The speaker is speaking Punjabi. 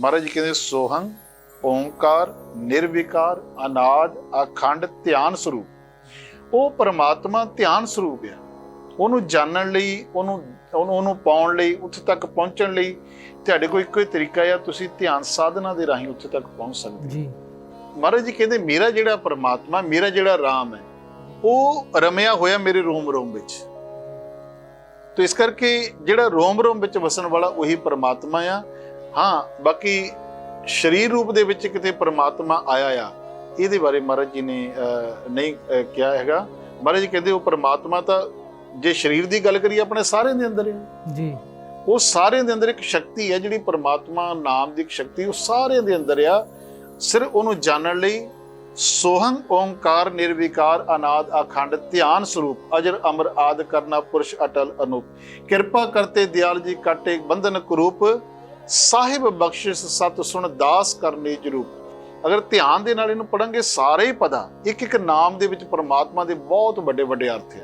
ਮਹਾਰਾਜ ਜੀ ਕਹਿੰਦੇ ਸੋਹੰ ਓੰਕਾਰ ਨਿਰਵਿਕਾਰ ਅਨਾਦ ਅਖੰਡ ਧਿਆਨ ਸਰੂਪ। ਉਹ ਪਰਮਾਤਮਾ ਧਿਆਨ ਸਰੂਪ ਆ। ਉਹਨੂੰ ਜਾਣਨ ਲਈ ਉਹਨੂੰ ਉਹਨੂੰ ਪਾਉਣ ਲਈ ਉੱਥੇ ਤੱਕ ਪਹੁੰਚਣ ਲਈ ਤੁਹਾਡੇ ਕੋਲ ਇੱਕੋ ਹੀ ਤਰੀਕਾ ਆ ਤੁਸੀਂ ਧਿਆਨ ਸਾਧਨਾ ਦੇ ਰਾਹੀਂ ਉੱਥੇ ਤੱਕ ਪਹੁੰਚ ਸਕਦੇ ਜੀ। ਮਹਾਰਾਜ ਜੀ ਕਹਿੰਦੇ ਮੇਰਾ ਜਿਹੜਾ ਪਰਮਾਤਮਾ ਮੇਰਾ ਜਿਹੜਾ ਰਾਮ ਹੈ ਉਹ ਰਮਿਆ ਹੋਇਆ ਮੇਰੇ ਰੋਮ ਰੋਮ ਵਿੱਚ। ਤੋ ਇਸ ਕਰਕੇ ਜਿਹੜਾ ਰੋਮ ਰੋਮ ਵਿੱਚ ਵਸਣ ਵਾਲਾ ਉਹੀ ਪਰਮਾਤਮਾ ਆ ਹਾਂ ਬਾਕੀ ਸਰੀਰ ਰੂਪ ਦੇ ਵਿੱਚ ਕਿਤੇ ਪਰਮਾਤਮਾ ਆਇਆ ਆ ਇਹਦੇ ਬਾਰੇ ਮਹਾਰਾਜ ਜੀ ਨੇ ਨਹੀਂ ਕਿਹਾ ਹੈਗਾ। ਮਹਾਰਾਜ ਜੀ ਕਹਿੰਦੇ ਉਹ ਪਰਮਾਤਮਾ ਤਾਂ ਜੇ ਸਰੀਰ ਦੀ ਗੱਲ ਕਰੀਏ ਆਪਣੇ ਸਾਰਿਆਂ ਦੇ ਅੰਦਰ ਹੈ। ਜੀ। ਉਹ ਸਾਰਿਆਂ ਦੇ ਅੰਦਰ ਇੱਕ ਸ਼ਕਤੀ ਹੈ ਜਿਹੜੀ ਪਰਮਾਤਮਾ ਨਾਮ ਦੀ ਇੱਕ ਸ਼ਕਤੀ ਉਹ ਸਾਰਿਆਂ ਦੇ ਅੰਦਰ ਆ। ਸਿਰਫ ਉਹਨੂੰ ਜਾਣਨ ਲਈ ਸੋਹੰ ਓੰਕਾਰ ਨਿਰਵਿਕਾਰ ਅਨਾਦ ਅਖੰਡ ਧਿਆਨ ਸਰੂਪ ਅਜਰ ਅਮਰ ਆਦ ਕਰਨਾ ਪੁਰਸ਼ ਅਟਲ ਅਨੂਪ। ਕਿਰਪਾ ਕਰਤੇ ਦਿਆਲ ਜੀ ਕਾਟੇ ਬੰਧਨ ਕਰੂਪ ਸਾਹਿਬ ਬਖਸ਼ਿਸ਼ ਸਤ ਸੁਣ ਦਾਸ ਕਰਨੇ ਜਰੂਪ ਅਗਰ ਧਿਆਨ ਦੇ ਨਾਲ ਇਹਨੂੰ ਪੜਾਂਗੇ ਸਾਰੇ ਹੀ ਪਤਾ ਇੱਕ ਇੱਕ ਨਾਮ ਦੇ ਵਿੱਚ ਪਰਮਾਤਮਾ ਦੇ ਬਹੁਤ ਵੱਡੇ ਵੱਡੇ ਅਰਥ ਆ